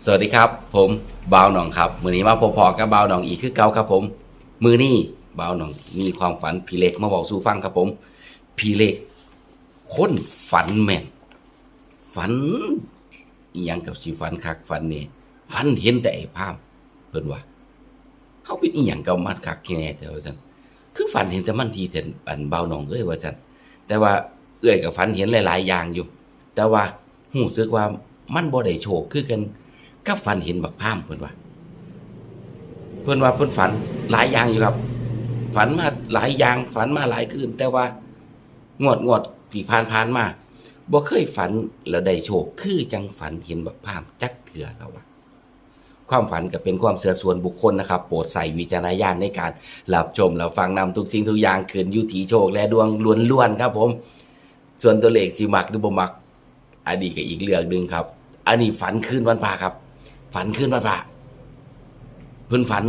สวัสดีครับ ผมบ่าวหนองครับ มือนี้มาพอๆกับบ่าวหนองอีกคือเก่าครับผม มือนี้บ่าวหนองมีความฝันพี่เล็กมาบอกสู่ฟังครับผม พี่เล็กคนฝันแม่น ฝันอหยังกับสิฝันคักฝันนี่ฝันเห็นแต่ไอ้ภาพเพิ่นว่าเขาเป็นอีหยังกับมันคักแค่ไหนแต่ว่าซั่นคือฝันเห็นแต่มันทีเห็นอันบ่าวหนองเอ้ยว่าซั่นแต่ว่าเอ้อยกับฝันเห็นหลาย ๆ อย่างอยู่ แต่ว่าหูสึกว่ามันบ่ได้โชคคือกัน กับฝันเห็นบักพามเพิ่นว่า เพิ่นว่าเพิ่นฝันหลายอย่างอยู่ครับ ฝันมาหลายอย่างฝันมาหลายคืนแต่ว่างวดงวดที่ผ่านผ่านมาบ่เคยฝันแล้วได้โชค คือจังฝันเห็นบักพามจักเถื่อแล้วว่าความฝันก็เป็นความเสื่อส่วนบุคคลนะครับ โปรดใส่วิจารณญาณในการรับชมแล้วฟังนำทุกสิ่งทุกอย่างคืนยุติโชคและดวงล้วนๆครับ ผม ส่วนตัวเลขสิมักหรือบ่มักอันนี้ก็อีกเรื่องหนึ่งครับ อันนี้ฝันคืนวันพระครับ ฝันคืนวันพระเพิ่นฝัน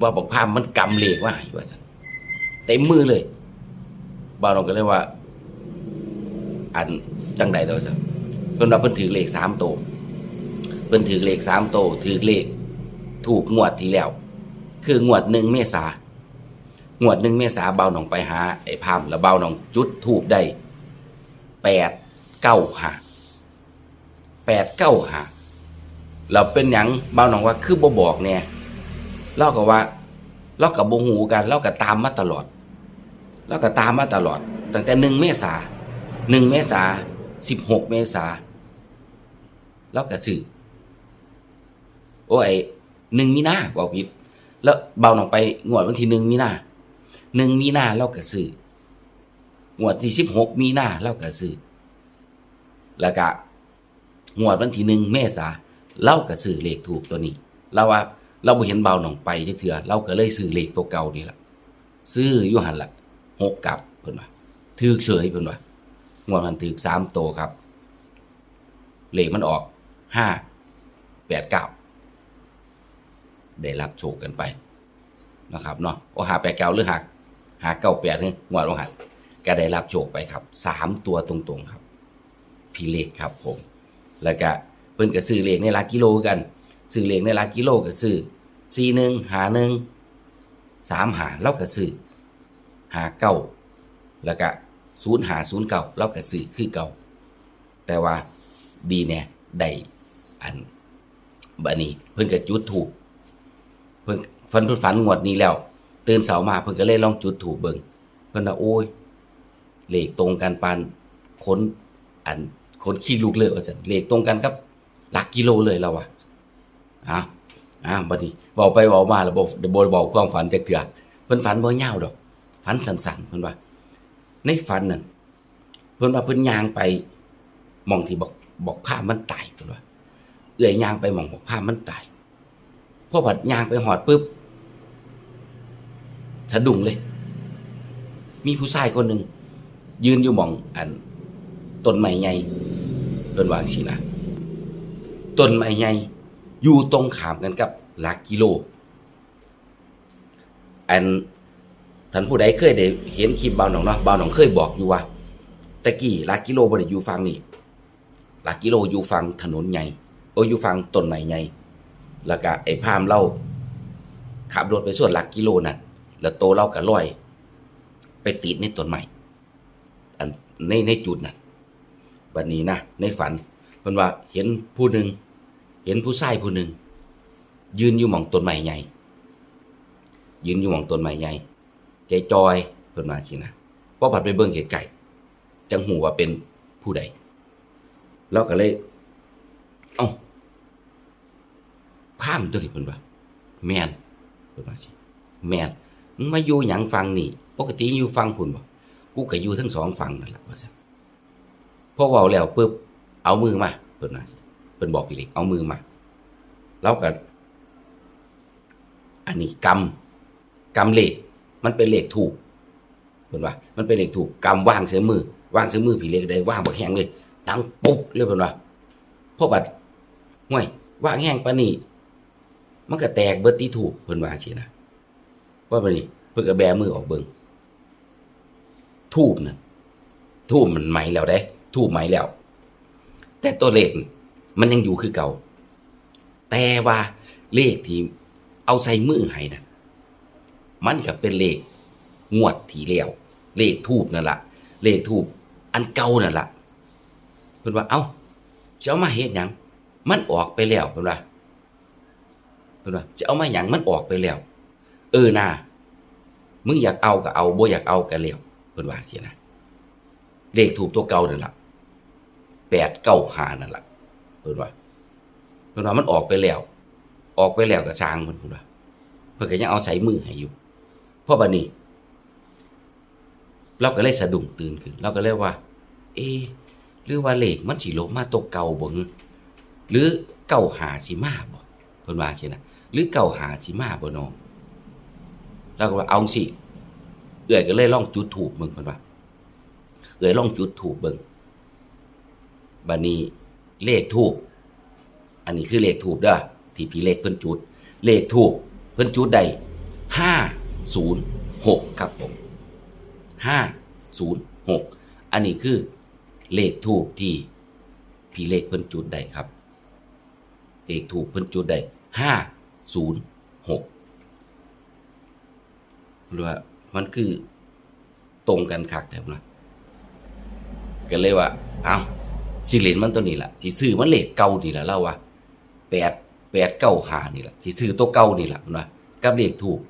ว่าบอกพามมันกำเหลขว่าให้ว่าซั่นเต็มมือเลยบ่าวน้องก็เลยว่า อันจังใดเราซะเพิ่นว่าเพิ่นถือเลขสามโตเพิ่นถือเลขสามโตถือเลขถูกงวดที่แล้ว คืองวดหนึ่งเมษางวดหนึ่งเมษาเบาหนองไปหาไอ้พามแล้วเบาหนองจุดถูกได้แปดเก้าห้าแปดเก้าห้า เราเป็นหยังเบาหนองว่าคือบ่บอกเนี่ยเล่ากับว่าเล่ากับโบหูกันเล่ากับตามมาตลอดเล่ากับตามมาตลอด ตั้งแต่หนึ่งเมษาหนึ่งเมษาสิบหกเมษาเล่ากับสื่อโอ้ยหนึ่งมีนาบอกผิด แล้วเบาหนองไปงวดวันที่หนึ่งมีนาหนึ่งมีนาเล่ากับสื่องวดที่สิบหกมีนาเล่ากับสื่อแล้วก็งวดวันที่หนึ่งเมษา เล่ากับสื่อเลขถูกตัวนี้เราว่าเราบ่เห็นเบาหนองไปจักเถื่อเราก็เลยซื้อเลขตัวเก่านี่แหละซื้ออยู่หันละหกกลับเพิ่นว่าถือเสยเพิ่นว่างวดมันถือสามโตวครับ เลขมันออกห้าแปดเก้าได้รับโชคกันไปนะครับเนาะโอหาแปดเก้าหรือหักหาเก้าแปดนี่งวดว่าหักก็ได้รับโชคไปครับสามตัวตรงๆครับ พี่เลขครับผม แล้วก็ เพิ่นก็ซื้อเลขในหลักกิโลกันซื้อเลขในหลักกิโลก็ซื้อสี่หนึ่งหาหนึ่งสามหาเราก็ซื้อหาเก้าแล้วก็ศูนย์หาศูนย์เก้าเราก็ซื้อคือเก่าแต่ว่าดีเนี่ยได้อันบันนี้ เพิ่นก็จุดถูกเพิ่นฝันเพิ่นฝันงวดนี้แล้ว ตื่นเสามาเพิ่นก็เลยลองจุดถูกเบิ่งเพิ่นว่าโอ้ยเลขตรงกันปานคนอันคนขี้ลูกเลยว่าซั่นเลขตรงกันครับ หลักกิโลเลยเราอะอะอะบัดนี้เว้าไปเว้ามาแล้วบ่บ่ได้บอกความฝันจักเทื่อเพิ่นฝันบ่ยาวดอกฝันสั้นๆเพิ่นว่า ในฝันนั่นเพิ่นว่าเพิ่นย่างไปมองที่บอกบอกภาพมันตายเพิ่นว่าเอื้อยย่างไปมองบอกภาพมันตายพอผัดยางไปหอดปุ๊บสะดุ้งเลย มีผู้ชายคนหนึ่งยืนอยู่มองอันต้นไม้ใหญ่เป็นวางสินะ ต้นไม้ใหญ่อยู่ตรงขามกันกับหลักกิโล อันท่านผู้ใดเคยได้เห็นคลิปเบาหนองเนาะเบาหนองเคยบอกอยู่ว่าตะกี้หลักกิโลบ่ได้อยู่ฝั่งนี้หลักกิโลอยู่ฝั่งถนนใหญ่โออยู่ฝั่งต้นไม้ใหญ่แล้วก็ไอ้พามเราขับรถไปส่วนหลักกิโลนั่นแล้วโตเราก็ลอย ไปติดในต้นไม้อันในในจุดนั้นบัดนี้นะในฝัน เพิ่นว่าเห็นผู้หนึ่งเห็นผู้ชายผู้หนึ่งยืนอยู่หม่องต้นไม้ใหญ่ยืนอยู่หม่องต้นไม้ใหญ่ใจจอยเพิ่นว่าสินะพอผัดไปเบิ่งไกลๆจังหูว่าเป็นผู้ใดเราก็เลย เอ้าข้ามตัวนี้เพิ่นว่า แมนเพิ่นว่าสิแมนมึงมาอยู่หยังฟังนี่ ปกติอยู่ฟังพุ่นบ่กูก็อยู่ทั้งสองฝั่งนั่นแหละว่าซั่นพอเว้าแล้วปุ๊บ เอามือมาเพิ่นว่าเพิ่นบอกพี่เล็กเอามือมาเราก็อันนี้กำกำเลขมันเป็นเลขถูกเพิ่นว่า มันเป็นเลขถูกกำวางเสียมือว่างเสียมือพี่เล็กได้ว่างบ่แข็งเลยดังปุ๊กเลยเพิ่นว่าพอบัดห่วยว่างแห้งปานนี้มันก็แตกเบิดที่ถูกเพิ่นว่าสินะว่าไปนี่เพิ่นก็แบมือออกเบิ่งทูบนั่นทูบมันไหมแล้วเด้ทูบไหมแล้ว แต่ตัวเลขมันยังอยู่คือเก่า แต่ว่าเลขที่เอาใส่มือให้นั่นมันก็เป็นเลขงวดที่แล้วเลขทูบนั่นละเลขทูบอันเก่านั่นละเพิ่นว่าเอ้าจะเอามาเฮ็ดหยังมันออกไปแล้วเพิ่นว่าเพิ่นว่าจะเอามาหยังมันออกไปแล้ว เออน่ามึงอยากเอาก็เอาบ่อยากเอาก็แล้วเพิ่นว่าสินะเลขถูกตัวเก่านั่นล่ะ แปดเก้าหานั่นแหละเพิ่นว่าเพิ่นว่ามันออกไปแล้ว ออกไปแล้วก็สร้างเพิ่นพูดว่าเพิ่นก็ยังเอาใส่มือให้อยู่พราะบัดนี้เราก็เลยสะดุ้งตื่นขึ้น เราก็เลยว่า เอหรือว่าเหลขมันสิลบมาตัวเก่าบ่งหรือเก่าหาสิมาบ่เพิ่นว่าสินะหรือเก่าหาสิมาบ่นาะเราก็ว่าเอาสิเอื้อยก็เลยล่องจุดถูกเบิ่งเพิ่นว่าเอื้อยล่องจุดถูกเบิ่ง บัดนี้เลขถูกอันนี้คือเลขถูกเด้อที่พี่เลขเพิ่นจุด เลขถูกเพิ่นจุดได้ห้าศูนย์หกครับผมห้าศูนย์หกอันนี้คือเลขถูกที่พี่เลขเพิ่นจุดได้ครับ เลขถูกเพิ่นจุดได้ห้าศูนย์หกหรือว่ามันคือตรงกันคักแต่นะก็เลยว่า เอา สิเลนมันตัวนี้ล่ะสิซื้อมันเลขเก่านี่ล่ะเล่าว่าแปดแปดเก้าหานี่ล่ะสิซื้อตัวเก่านี่ล่ะนว่ากับเลขถูก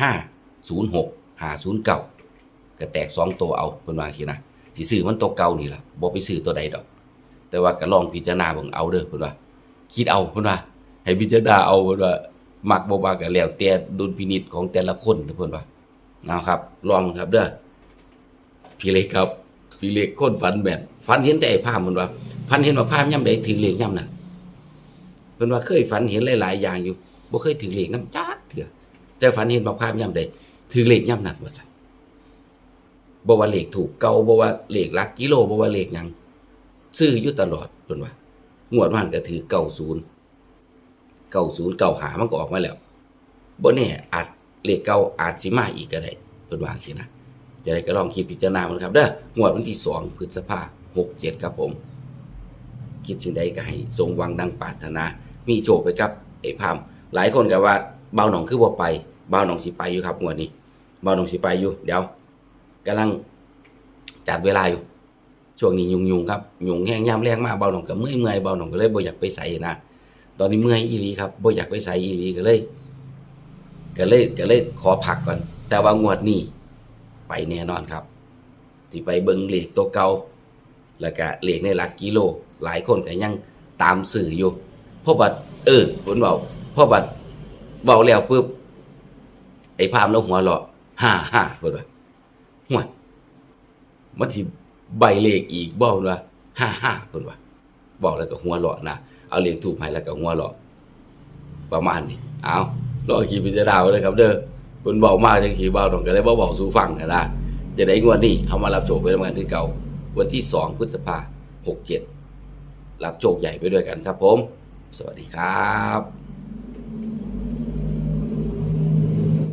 ห้าศูนย์หกห้าศูนย์เก้าก็แตกสองตัวเอาเพิ่นว่าสินะสิซื้อมันตัวเก่านี่ล่ะบ่ไปซื้อตัวใดดอก แต่ว่าก็ลองพิจารณาเบิ่งเอาเด้อเพิ่นว่า คิดเอาเพิ่นว่า ให้พิจารณาเอาเพิ่นว่ามักบ่มักก็แล้วแต่ดุลพินิจของแต่ละคนเด้อเพิ่นว่าเอาครับ ลองครับเด้อพี่เล็กครับ พี่เล็กคนฝันแม่นฝันเห็นแต่ไอ้ภาพเพิ่นว่าฝันเห็นว่าภาพย่ำใดถึงเหลขย่ำนั้นเพิ่นว่าเคยฝันเห็นหลายๆอย่างอยู่บ่เคยถึงเหลขนำจักเถื่อแต่ฝันเห็นว่าภาพย่ำใดถึงเหลขย่ำนั้นว่าซั่นบ่ว่าเลขถูกเก่าบ่ว่าเลขหลักกิโลบ่ว่าเลขหยังซื้ออยู่ตลอดเพิ่นว่างวดวันก็ถือเก้าศูนย์เก้าศูนย์เก้าหามันก็ออกมาแล้วบ่แน่อาจเลขเก้าอาจสิมาอีกก็ได้เพิ่นว่าจังซี่นะ จะได้ก็ลองคิดพิจารณามันครับเด้องวดวันที่สองพฤษภาหกเจ็ดครับผม คิดสิ่งใดก็ให้สมหวังดังปรารถนา มีโชคไปครับไอ้พาม หลายคนก็ว่าเบาหนองคือบ่ไปเบาหนองสิไปอยู่ครับงวดนี้เบาหนองสิไปอยู่ เดี๋ยวกำลังจัดเวลาอยู่ ช่วงนี้ยุงยุงครับยุงแห้งย่ำแรงมากเบาหนองก็เมื่อยเมื่อยเบาหนองก็เลยบ่อยากไปใส่นะตอนนี้เมื่อยอีหลีครับบ่อยากไปใส่อีหลีก็เลยก็เลยก็เลยขอพักก่อน แต่ว่างวดนี้ แน่นอนครับที่ไปเบิงเหลขตัวเก่าแล้วก็เหลขในหลักกิโล หลายคนก็ยังตามสื่ออยู่พราะบัดเออผลเบาเพราะบัดเบาแล้วปุ๊บไอ้พามแล้วหัวเราะฮ่าฮ่าเพิ่นว่าหัวมันสิใบเลขอีกบอกว่าห้าห้าเพิ่นว่าบอกแล้วก็หัวเราะนะเอาเลขถูกให้แล้วก็หัวเราะประมาณนี้เอารอขี่พิจารณาวเลยครับ เด้อ คนเบอกมาจังขี่เบาต้องก็เลยบ่บอกสู่ฟังกันนะจะได้งวดนี้เขามารับโชคไปทำงานที่เก่า วันที่สองพฤษภาหกเจ็ดรับโชคใหญ่ไปด้วยกันครับผม สวัสดีครับ